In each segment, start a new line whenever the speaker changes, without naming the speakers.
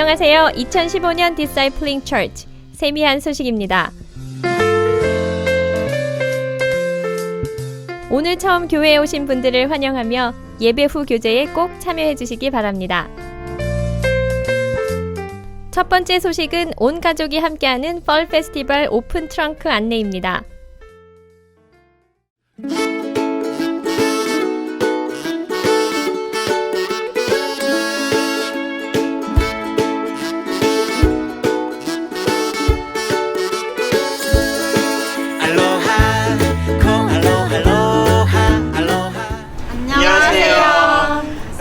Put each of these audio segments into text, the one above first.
안녕하세요. 2015년 Discipling Church 세미한 소식입니다. 오늘 처음 교회에 오신 분들을 환영하며 예배 후 교제에 꼭 참여해 주시기 바랍니다. 첫 번째 소식은 온 가족이 함께하는 펄 페스티벌 오픈 트렁크 안내입니다.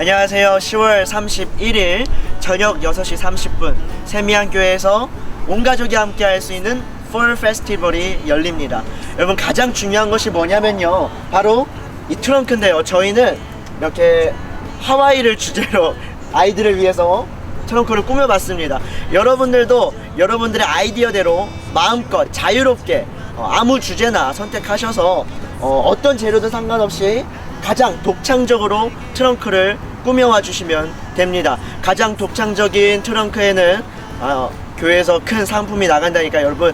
안녕하세요. 안녕하세요 10월 31일 저녁 6시 30분 세미한 교회에서 온 가족이 함께 할 수 있는 폴 페스티벌이 열립니다. 여러분 가장 중요한 것이 뭐냐면요. 바로 이 트렁크인데요. 저희는 이렇게 하와이를 주제로 아이들을 위해서 트렁크를 꾸며봤습니다. 여러분들도 여러분들의 아이디어대로 마음껏 자유롭게 어, 아무 주제나 선택하셔서 어, 떤 재료도 상관없이 가장 독창적으로 트렁크를 꾸며와 주시면 됩니다. 가장 독창적인 트렁크에는 어, 교회에서 큰 상품이 나간다니까 여러분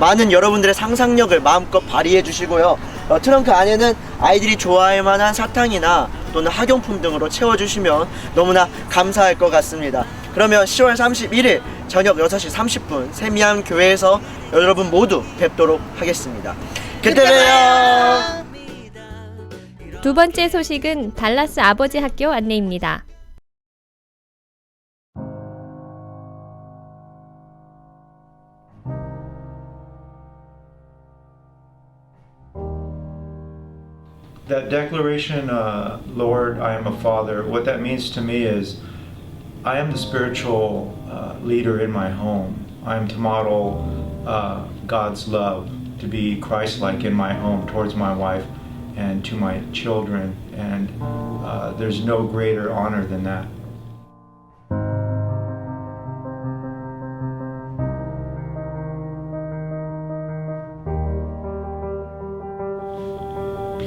많은 여러분들의 상상력을 마음껏 발휘해 주시고요. 어, 트렁크 안에는 아이들이 좋아할 만한 사탕이나 또는 학용품 등으로 채워주시면 너무나 감사할 것 같습니다. 그러면 10월 31일 저녁 6시 30분 세미암 교회에서 여러분 모두 뵙도록 하겠습니다. 그때 봬요.
두 번째 소식은 달라스 아버지 학교 안내입니다.
That declaration, uh, Lord, I am a father, what that means to me is I am the spiritual uh, leader in my home. I am to model uh, God's love, to be Christ like in my home towards my wife and to my children. And uh, there's no greater honor than that.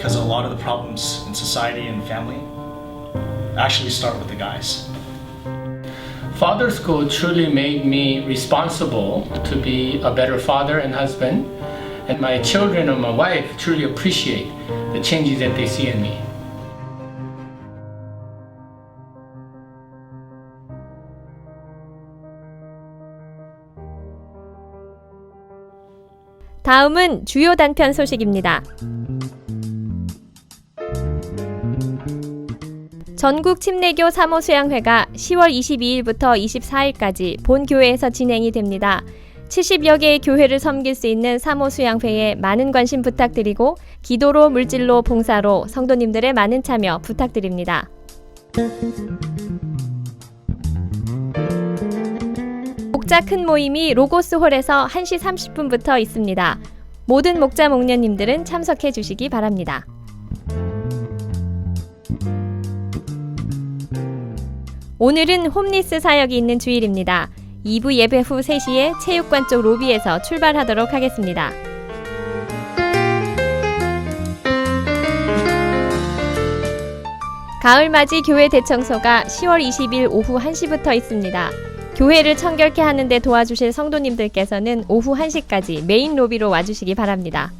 because a lot of the problems in society and family actually start with the guys.
Father school truly made me responsible to be a better father and husband, and my children and my wife truly appreciate the changes that they see in me.
다음은 주요 단편 소식입니다. 전국 침례교 사모 수양회가 10월 22일부터 24일까지 본 교회에서 진행이 됩니다. 70여 개의 교회를 섬길 수 있는 사모 수양회에 많은 관심 부탁드리고 기도로 물질로 봉사로 성도님들의 많은 참여 부탁드립니다. 목자 큰 모임이 로고스 홀에서 1시 30분부터 있습니다. 모든 목자 목녀님들은 참석해 주시기 바랍니다. 오늘은 홈리스 사역이 있는 주일입니다. 2부 예배 후 3시에 체육관 쪽 로비에서 출발하도록 하겠습니다. 가을맞이 교회 대청소가 10월 20일 오후 1시부터 있습니다. 교회를 청결케 하는데 도와주실 성도님들께서는 오후 1시까지 메인 로비로 와주시기 바랍니다.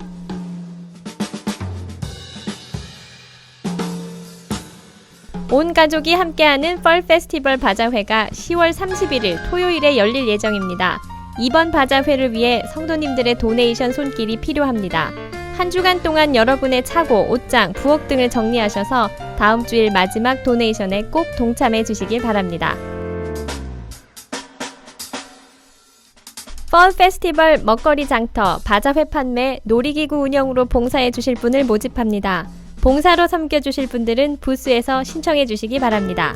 온 가족이 함께하는 펄 페스티벌 바자회가 10월 31일 토요일에 열릴 예정입니다. 이번 바자회를 위해 성도님들의 도네이션 손길이 필요합니다. 한 주간 동안 여러분의 차고, 옷장, 부엌 등을 정리하셔서 다음 주일 마지막 도네이션에 꼭 동참해 주시길 바랍니다. 펄 페스티벌 먹거리 장터, 바자회 판매, 놀이기구 운영으로 봉사해 주실 분을 모집합니다. 봉사로 섬겨주실 분들은 부스에서 신청해 주시기 바랍니다.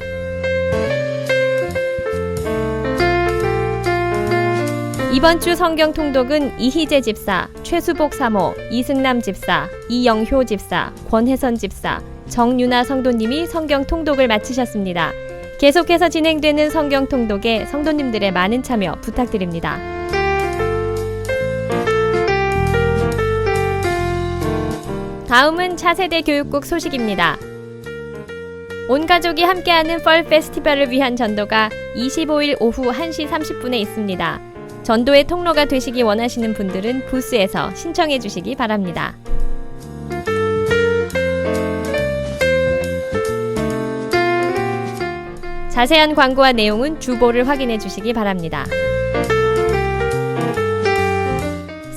이번 주 성경 통독은 이희재 집사, 최수복 사모, 이승남 집사, 이영효 집사, 권혜선 집사, 정유나 성도님이 성경 통독을 마치셨습니다. 계속해서 진행되는 성경 통독에 성도님들의 많은 참여 부탁드립니다. 다음은 차세대 교육국 소식입니다. 온 가족이 함께하는 펄 페스티벌을 위한 전도가 25일 오후 1시 30분에 있습니다. 전도의 통로가 되시기 원하시는 분들은 부스에서 신청해 주시기 바랍니다. 자세한 광고와 내용은 주보를 확인해 주시기 바랍니다.